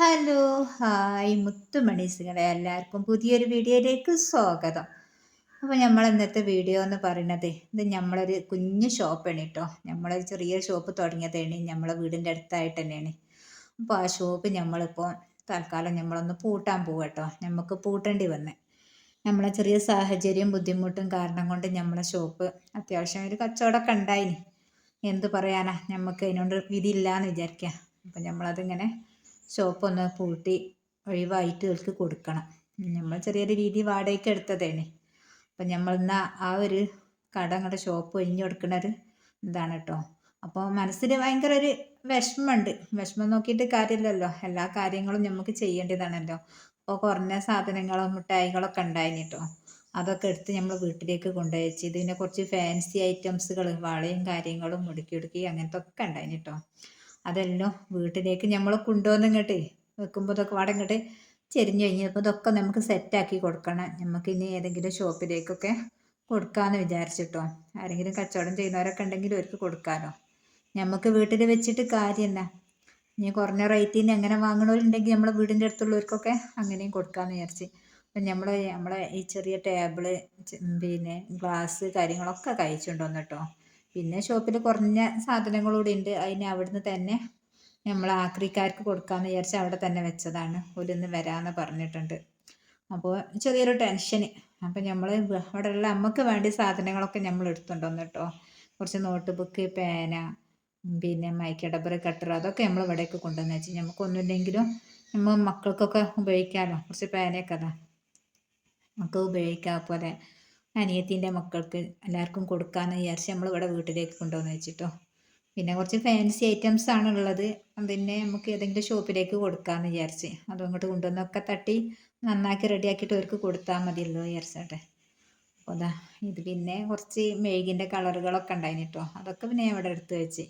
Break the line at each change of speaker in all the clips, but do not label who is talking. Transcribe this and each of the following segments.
Hello hi മുത്തുമണീസുകളെ എല്ലാവർക്കും പുതിയൊരു വീഡിയോയിലേക്ക് സ്വാഗതം. അപ്പോൾ നമ്മൾ ഇന്നത്തെ വീഡിയോ എന്ന് പറയുന്നത് ഇത് നമ്മളൊരു കുഞ്ഞു ഷോപ്പാണ് കേട്ടോ. നമ്മളൊരു ചെറിയ ഷോപ്പ് തുടങ്ങിയതാണ് നമ്മളെ വീടിന്റെ അടുത്തായിട്ട് തന്നെയാണ് അപ്പോൾ ആ ഷോപ്പ് നമ്മളിപ്പോൾ തൽക്കാലം നമ്മളൊന്ന് പൂട്ടാൻ പോകും കേട്ടോ. നമുക്ക് പൂട്ടേണ്ടി വന്നേ. നമ്മളെ ചെറിയ സാഹചര്യം ബുദ്ധിമുട്ടും കാരണം കൊണ്ട് നമ്മളെ ഷോപ്പ് അത്യാവശ്യം ഒരു കച്ചവടമൊക്കെ ഉണ്ടായിന്. എന്ത് പറയാനാ നമുക്ക് അതിനോട് വിധിയില്ല എന്ന് വിചാരിക്കുക അപ്പം നമ്മളതിങ്ങനെ ഷോപ്പ് ഒന്ന് പൂട്ടി ഒഴിവായിട്ട് ഇവർക്ക് കൊടുക്കണം. നമ്മൾ ചെറിയൊരു രീതി വാടകയ്ക്ക് എടുത്തതേനെ അപ്പം നമ്മൾ ആ ഒരു കട അങ്ങോട്ട് ഷോപ്പ് ഒഴിഞ്ഞു കൊടുക്കുന്ന ഒരു ഇതാണ് കേട്ടോ അപ്പോൾ മനസ്സിൽ ഭയങ്കര ഒരു വിഷമമുണ്ട് വിഷമം നോക്കിയിട്ട് കാര്യമില്ലല്ലോ എല്ലാ കാര്യങ്ങളും നമുക്ക് ചെയ്യേണ്ടതാണല്ലോ. അപ്പോൾ കുറഞ്ഞ സാധനങ്ങളും മിഠായികളൊക്കെ ഉണ്ടായിന് കേട്ടോ അതൊക്കെ എടുത്ത് നമ്മൾ വീട്ടിലേക്ക് കൊണ്ടുവച്ച് ഇതിനെ കുറച്ച് ഫാൻസി ഐറ്റംസുകൾ വളയും കാര്യങ്ങളും മുടുക്കി ഉടുക്കി അങ്ങനത്തെ ഒക്കെ ഉണ്ടായിന് കേട്ടോ അതെല്ലാം വീട്ടിലേക്ക് നമ്മൾ കൊണ്ടുവന്ന് ഇങ്ങോട്ട് വെക്കുമ്പോൾ ഇതൊക്കെ പാടെ ഇങ്ങോട്ട് ചെരിഞ്ഞു കഴിഞ്ഞപ്പോൾ ഇതൊക്കെ നമുക്ക് സെറ്റാക്കി കൊടുക്കണം. നമുക്ക് ഇനി ഏതെങ്കിലും ഷോപ്പിലേക്കൊക്കെ കൊടുക്കാമെന്ന് വിചാരിച്ചിട്ടോ. ആരെങ്കിലും കച്ചവടം ചെയ്യുന്നവരൊക്കെ ഉണ്ടെങ്കിൽ അവർക്ക് കൊടുക്കാമല്ലോ നമുക്ക് വീട്ടിൽ വെച്ചിട്ട് കാര്യമല്ല ഇനി കുറഞ്ഞ റേറ്റിന് എങ്ങനെ വാങ്ങണവരുണ്ടെങ്കിൽ നമ്മളെ വീടിന്റെ അടുത്തുള്ളവർക്കൊക്കെ അങ്ങനെയും കൊടുക്കാമെന്ന് വിചാരിച്ച്. അപ്പം നമ്മൾ നമ്മളെ ഈ ചെറിയ ടേബിൾ പിന്നെ ഗ്ലാസ് കാര്യങ്ങളൊക്കെ കഴിച്ചുകൊണ്ടുവന്നു കേട്ടോ പിന്നെ ഷോപ്പിൽ കുറഞ്ഞ സാധനങ്ങളൂടെ ഉണ്ട് അതിന് അവിടുന്ന് തന്നെ നമ്മൾ ആക്രിക്കാർക്ക് കൊടുക്കാമെന്ന് വിചാരിച്ച് അവിടെ തന്നെ വെച്ചതാണ്. ഒരിന്ന് വരാമെന്ന് പറഞ്ഞിട്ടുണ്ട്. അപ്പോൾ ചെറിയൊരു ടെൻഷന്. അപ്പം നമ്മൾ അവിടെയുള്ള നമുക്ക് വേണ്ടി സാധനങ്ങളൊക്കെ നമ്മൾ എടുത്തുകൊണ്ടുവന്നു കേട്ടോ കുറച്ച് നോട്ട് ബുക്ക് പേന പിന്നെ മൈക്കടബർ കട്ടർ അതൊക്കെ നമ്മൾ ഇവിടേക്ക് കൊണ്ടുവന്ന് വെച്ച്. നമുക്കൊന്നുമില്ലെങ്കിലും നമ്മൾ മക്കൾക്കൊക്കെ ഉപയോഗിക്കാമല്ലോ കുറച്ച് പേനയൊക്കെ അതാ നമുക്ക് ഉപയോഗിക്കാം പോലെ. അനിയത്തിന്റെ മക്കൾക്ക് എല്ലാവർക്കും കൊടുക്കാമെന്ന് വിചാരിച്ച് നമ്മൾ ഇവിടെ വീട്ടിലേക്ക് കൊണ്ടുവന്ന് വെച്ചിട്ടോ. പിന്നെ കുറച്ച് ഫാൻസി ഐറ്റംസ് ആണ് ഉള്ളത് പിന്നെ നമുക്ക് ഏതെങ്കിലും ഷോപ്പിലേക്ക് കൊടുക്കാമെന്ന് വിചാരിച്ച്. അതും ഇങ്ങോട്ട് കൊണ്ടുവന്നൊക്കെ തട്ടി നന്നാക്കി റെഡിയാക്കിയിട്ട് അവർക്ക് കൊടുത്താൽ മതിയല്ലോ വിചാരിച്ചോട്ടെ. അപ്പോൾ അതാ ഇത് പിന്നെ കുറച്ച് മെഴുകിന്റെ കളറുകളൊക്കെ ഉണ്ടായിന് കേട്ടോ അതൊക്കെ പിന്നെ ഇവിടെ എടുത്ത് വെച്ച്.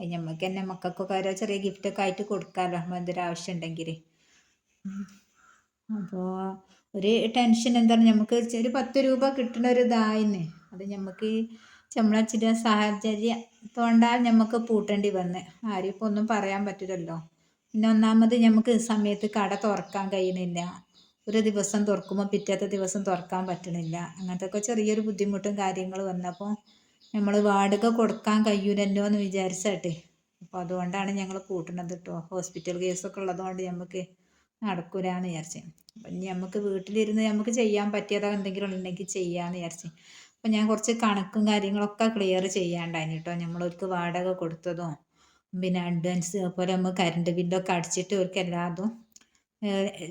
അത് നമുക്ക് തന്നെ മക്കൾക്കൊക്കെ ഓരോ ചെറിയ ഗിഫ്റ്റൊക്കെ ആയിട്ട് കൊടുക്കാമല്ലോ എന്തൊരു ആവശ്യം ഉണ്ടെങ്കിൽ അപ്പോൾ ഒരു ടെൻഷൻ എന്താണ്? നമുക്ക് ഒരു പത്ത് രൂപ കിട്ടുന്ന ഒരു ഇതായിന്ന് അത് നമുക്ക് ചമ്മളച്ചിട്ട് സാഹചര്യം തോണ്ടാൽ നമുക്ക് പൂട്ടേണ്ടി വന്ന്. ആരും ഇപ്പോൾ ഒന്നും പറയാൻ പറ്റില്ലല്ലോ. പിന്നെ ഒന്നാമത് നമുക്ക് സമയത്ത് കട തുറക്കാൻ കഴിയുന്നില്ല. ഒരു ദിവസം തുറക്കുമ്പോൾ പിറ്റത്തെ ദിവസം തുറക്കാൻ പറ്റണില്ല. അങ്ങനത്തെ ഒക്കെ ചെറിയൊരു ബുദ്ധിമുട്ടും കാര്യങ്ങൾ വന്നപ്പോൾ നമ്മൾ വാടക കൊടുക്കാൻ കഴിയൂലല്ലോ എന്ന് വിചാരിച്ചാട്ടെ അപ്പോൾ അതുകൊണ്ടാണ് ഞങ്ങൾ പൂട്ടുന്നത് കേട്ടോ ഹോസ്പിറ്റൽ കേസൊക്കെ ഉള്ളതുകൊണ്ട് നമുക്ക് നടക്കൂലെന്ന് വിചാരിച്ചു. അപ്പം ഇനി നമുക്ക് വീട്ടിലിരുന്ന് നമുക്ക് ചെയ്യാൻ പറ്റിയതോ എന്തെങ്കിലും ഉണ്ടെങ്കിൽ ചെയ്യാമെന്ന് വിചാരിച്ചു. അപ്പം ഞാൻ കുറച്ച് കണക്കും കാര്യങ്ങളൊക്കെ ക്ലിയർ ചെയ്യാണ്ടായിന് കേട്ടോ നമ്മളവർക്ക് വാടക കൊടുത്തതും പിന്നെ അഡ്വാൻസ് അതുപോലെ നമ്മൾ കറണ്ട് ബില്ലൊക്കെ അടിച്ചിട്ട് അവർക്ക് എല്ലാതും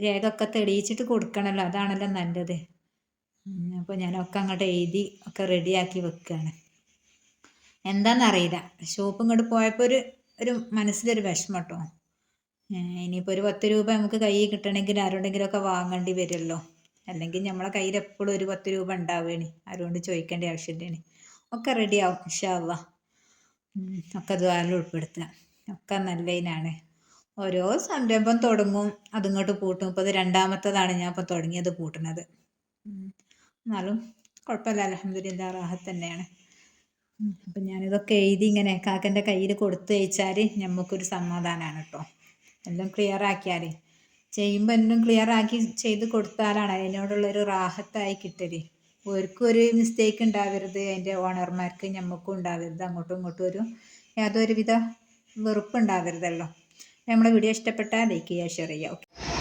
രേഖയൊക്കെ തെളിയിച്ചിട്ട് കൊടുക്കണമല്ലോ അതാണല്ലോ നല്ലത്. അപ്പോൾ ഞാനൊക്കെ അങ്ങോട്ട് എഴുതി ഒക്കെ റെഡിയാക്കി വെക്കുകയാണ് എന്താണെന്നറിയില്ല ഷോപ്പ് ഇങ്ങോട്ട് പോയപ്പോൾ ഒരു ഒരു മനസ്സിലൊരു വിഷമം കേട്ടോ ഇനിയിപ്പോൾ ഒരു പത്ത് രൂപ നമുക്ക് കയ്യിൽ കിട്ടണമെങ്കിൽ ആരോടെങ്കിലുമൊക്കെ വാങ്ങേണ്ടി വരുമല്ലോ. അല്ലെങ്കിൽ നമ്മളെ കയ്യിൽ എപ്പോഴും ഒരു പത്ത് രൂപ ഉണ്ടാവുകയാണ്. ആരോട് ചോദിക്കേണ്ട ആവശ്യമില്ലാണ് ഒക്കെ റെഡിയാവും ഇഷാവ ഒക്കെ ദ്വാരം ഉൾപ്പെടുത്തുക ഒക്കെ നല്ലതിനാണ്. ഓരോ സംരംഭം തുടങ്ങും അതിങ്ങോട്ട് പൂട്ടും. ഇപ്പോൾ ഇത് രണ്ടാമത്തതാണ് ഞാൻ ഇപ്പൊ തുടങ്ങിയത് പൂട്ടുന്നത് എന്നാലും കുഴപ്പമില്ല. അലഹമ്മദില്ല റാഹത്ത് തന്നെയാണ്. അപ്പം ഞാനിതൊക്കെ എഴുതി ഇങ്ങനെ കാക്കന്റെ കയ്യിൽ കൊടുത്തു അയച്ചാൽ നമുക്കൊരു സമാധാനമാണ് കേട്ടോ എല്ലാം ക്ലിയർ ആക്കിയാൽ ചെയ്യുമ്പോൾ എല്ലാം ക്ലിയർ ആക്കി ചെയ്ത് കൊടുത്താലാണ് അതിനോടുള്ളൊരു റാഹത്തായി കിട്ടൽ. ഓർക്കും ഒരു മിസ്റ്റേക്ക് ഉണ്ടാവരുത് അതിന്റെ ഓണർമാർക്ക് ഞമ്മക്കും ഉണ്ടാവരുത് അങ്ങോട്ടും ഇങ്ങോട്ടും ഒരു യാതൊരുവിധ വെറുപ്പുണ്ടാവരുതല്ലോ. നമ്മളെ വീഡിയോ ഇഷ്ടപ്പെട്ടാൽ ലൈക്ക് ചെയ്യുക ഷെയർ ചെയ്യുക. ഓക്കെ